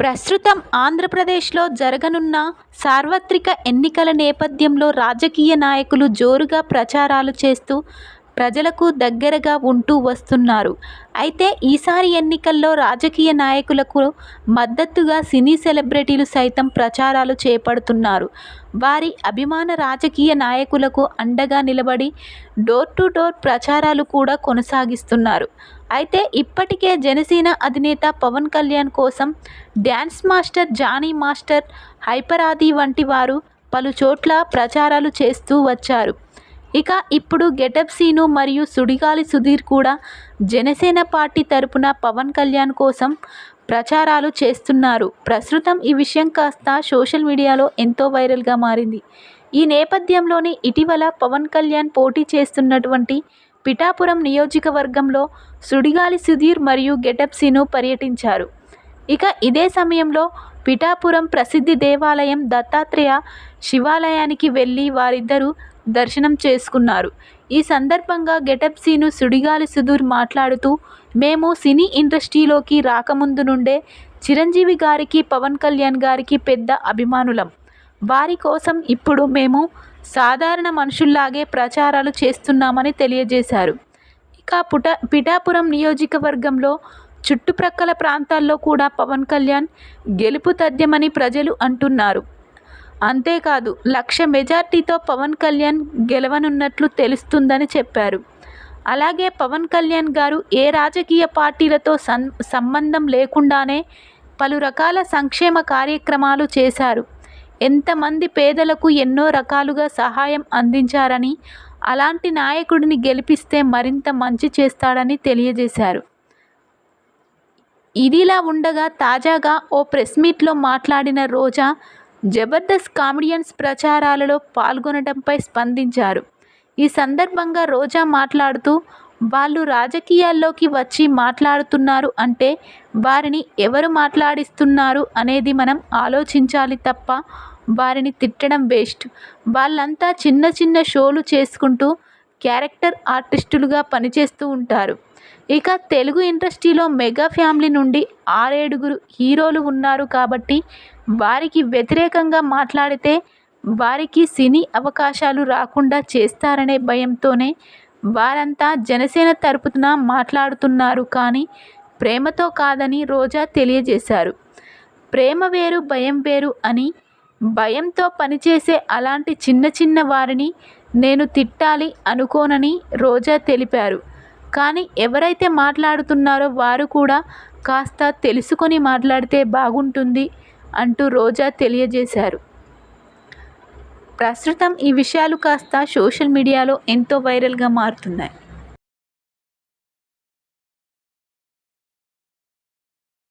ప్రస్తుతం ఆంధ్రప్రదేశ్లో జరగనున్న సార్వత్రిక ఎన్నికల నేపథ్యంలో రాజకీయ నాయకులు జోరుగా ప్రచారాలు చేస్తూ ప్రజలకు దగ్గరగా ఉంటూ వస్తున్నారు. అయితే ఈసారి ఎన్నికల్లో రాజకీయ నాయకులకు మద్దతుగా సినీ సెలబ్రిటీలు సైతం ప్రచారాలు చేపడుతున్నారు. వారి అభిమాన రాజకీయ నాయకులకు అండగా నిలబడి డోర్ టు డోర్ ప్రచారాలు కూడా కొనసాగిస్తున్నారు. అయితే ఇప్పటికే జనసేన అధినేత పవన్ కళ్యాణ్ కోసం dance master Jani master, hyper Aadi వంటి వారు పలు చోట్ల ప్రచారాలు చేస్తూ వచ్చారు. ఇక ఇప్పుడు గెటప్ సీను మరియు సుడిగాలి సుధీర్ కూడా జనసేన పార్టీ తరపున పవన్ కళ్యాణ్ కోసం ప్రచారాలు చేస్తున్నారు. ప్రస్తుతం ఈ విషయం కాస్త సోషల్ మీడియాలో ఎంతో వైరల్గా మారింది. ఈ నేపథ్యంలోనే ఇటీవల పవన్ కళ్యాణ్ పోటీ చేస్తున్నటువంటి పిఠాపురం నియోజకవర్గంలో సుడిగాలి సుధీర్ మరియు గెటప్ పర్యటించారు. ఇక ఇదే సమయంలో పిఠాపురం ప్రసిద్ధి దేవాలయం దత్తాత్రేయ శివాలయానికి వెళ్ళి వారిద్దరూ దర్శనం చేసుకున్నారు. ఈ సందర్భంగా గెటప్ సుడిగాలి సుధీర్ మాట్లాడుతూ మేము సినీ ఇండస్ట్రీలోకి రాకముందు నుండే చిరంజీవి గారికి, పవన్ కళ్యాణ్ గారికి పెద్ద అభిమానులం. వారి కోసం ఇప్పుడు మేము సాధారణ మనుషుల్లాగే ప్రచారాలు చేస్తున్నామని తెలియజేశారు. ఇక పుట పిఠాపురం నియోజకవర్గంలో చుట్టుప్రక్కల ప్రాంతాల్లో కూడా పవన్ కళ్యాణ్ గెలుపు తథ్యమని ప్రజలు అంటున్నారు. అంతేకాదు లక్ష మెజార్టీతో పవన్ కళ్యాణ్ గెలవనున్నట్లు తెలుస్తుందని చెప్పారు. అలాగే పవన్ కళ్యాణ్ గారు ఏ రాజకీయ పార్టీలతో సం సంబంధం లేకుండానే పలు రకాల సంక్షేమ కార్యక్రమాలు చేశారు. ఎంతమంది పేదలకు ఎన్నో రకాలుగా సహాయం అందించారని, అలాంటి నాయకుడిని గెలిపిస్తే మరింత మంచి చేస్తాడని తెలియజేశారు. ఇదిలా ఉండగా తాజాగా ఓ ప్రెస్ మీట్లో మాట్లాడిన రోజా జబర్దస్త్ కామెడియన్స్ ప్రచారాలలో పాల్గొనడంపై స్పందించారు. ఈ సందర్భంగా రోజా మాట్లాడుతూ వాళ్ళు రాజకీయాల్లోకి వచ్చి మాట్లాడుతున్నారు అంటే వారిని ఎవరు మాట్లాడిస్తున్నారు అనేది మనం ఆలోచించాలి తప్ప వారిని తిట్టడం వేస్ట్. వాళ్ళంతా చిన్న చిన్న షోలు చేసుకుంటూ క్యారెక్టర్ ఆర్టిస్టులుగా పనిచేస్తూ ఉంటారు. ఇక తెలుగు ఇండస్ట్రీలో మెగా ఫ్యామిలీ నుండి ఆరేడుగురు హీరోలు ఉన్నారు కాబట్టి వారికి వ్యతిరేకంగా మాట్లాడితే వారికి సినీ అవకాశాలు రాకుండా చేస్తారనే భయంతోనే వారంతా జనసేన తరపున మాట్లాడుతున్నారు కానీ ప్రేమతో కాదని రోజా తెలియజేశారు. ప్రేమ వేరు భయం వేరు అని, భయంతో పనిచేసే అలాంటి చిన్న చిన్న వారిని నేను తిట్టాలి అనుకోనని రోజా తెలిపారు. కానీ ఎవరైతే మాట్లాడుతున్నారో వారు కూడా కాస్త తెలుసుకొని మాట్లాడితే బాగుంటుంది అంటూ రోజా తెలియజేశారు. ప్రస్తుతం ఈ విషయాలు కాస్త సోషల్ మీడియాలో ఎంతో వైరల్గా మారుతున్నాయి.